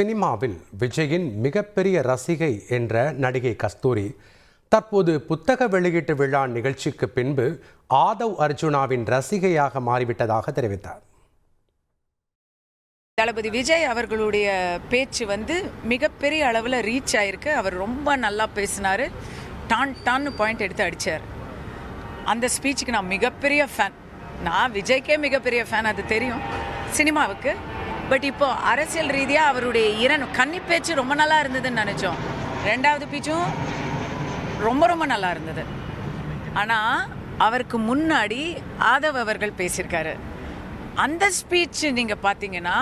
சினிமாவில் விஜயின் மிகப்பெரிய ரசிகை என்ற நடிகை கஸ்தூரி தற்போது புத்தக வெளியீட்டு விழா நிகழ்ச்சிக்கு பின்பு ஆதவ் அர்ஜுனாவின் ரசிகையாக மாறிவிட்டதாக தெரிவித்தார். தளபதி விஜய் அவர்களுடைய பேச்சு வந்து மிகப்பெரிய அளவில் ரீச் ஆயிருக்கு. அவர் ரொம்ப நல்லா பேசினார். டான் டான்னு பாயிண்ட் எடுத்து அடித்தார் அந்த ஸ்பீச்சுக்கு நான் மிகப்பெரிய ஃபேன் நான் விஜய்க்கே மிகப்பெரிய ஃபேன் அது தெரியும். சினிமாவுக்கு பட் இப்போ அரசியல் ரீதியாக அவருடைய இரண் கன்னி பேச்சு ரொம்ப நல்லா இருந்ததுன்னு நினச்சோம். ரெண்டாவது பேச்சும் ரொம்ப ரொம்ப நல்லா இருந்தது. ஆனால் அவருக்கு முன்னாடி ஆதவ் அவர்கள் பேசியிருக்காரு. அந்த ஸ்பீச் நீங்கள் பார்த்தீங்கன்னா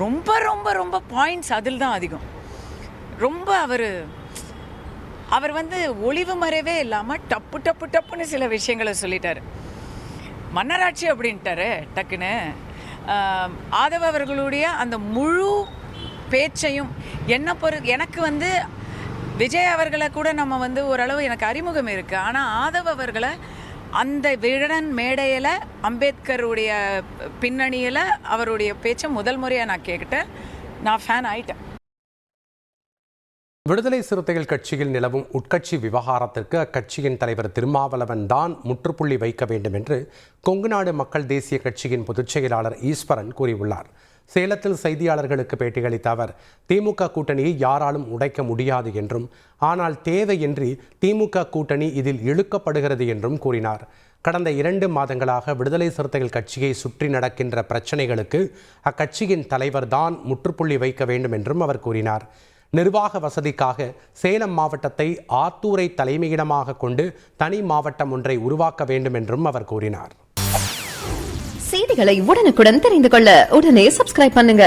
ரொம்ப ரொம்ப ரொம்ப பாயிண்ட்ஸ் அதில் தான் அதிகம். ரொம்ப அவர் அவர் வந்து ஒளிவு மறைவே இல்லாமல் டப்பு டப்பு டப்புன்னு சில விஷயங்களை சொல்லிட்டாரு. மன்னராட்சி அப்படின்ட்டாரு டக்குன்னு. ஆதவ அவர்களுடைய அந்த முழு பேச்சையும் என்ன பொறு எனக்கு வந்து விஜய் அவர்களை கூட நம்ம வந்து ஓரளவு எனக்கு அறிமுகம் இருக்குது ஆனால் ஆதவ அவர்களை அந்த விழன் மேடையில் அம்பேத்கருடைய பின்னணியில் அவருடைய பேச்சை முதல் முறையாக நான் கேட்டேன் நான் ஃபேன் ஆயிட்டேன். விடுதலை சிறுத்தைகள் கட்சியில் நிலவும் உட்கட்சி விவகாரத்திற்கு அக்கட்சியின் தலைவர் திருமாவளவன் தான் முற்றுப்புள்ளி வைக்க வேண்டும் என்று கொங்குநாடு மக்கள் தேசிய கட்சியின் பொதுச் செயலாளர் ஈஸ்வரன் கூறியுள்ளார். சேலத்தில் செய்தியாளர்களுக்கு பேட்டியளித்த அவர் திமுக கூட்டணியை யாராலும் உடைக்க முடியாது என்றும் ஆனால் தேவையின்றி திமுக கூட்டணி இதில் இழுக்கப்படுகிறது என்றும் கூறினார். கடந்த இரண்டு மாதங்களாக விடுதலை சிறுத்தைகள் கட்சியை சுற்றி நடக்கின்ற பிரச்சனைகளுக்கு அக்கட்சியின் தலைவர் தான் முற்றுப்புள்ளி வைக்க வேண்டும் என்றும் அவர் கூறினார். நிர்வாக வசதிக்காக சேலம் மாவட்டத்தை ஆத்தூரை தலைமையிடமாக கொண்டு தனி மாவட்டம் ஒன்றை உருவாக்க வேண்டும் என்றும் அவர் கூறினார். செய்திகளை உடனுக்குடன் தெரிந்து கொள்ள உடனே சப்ஸ்கிரைப் பண்ணுங்க.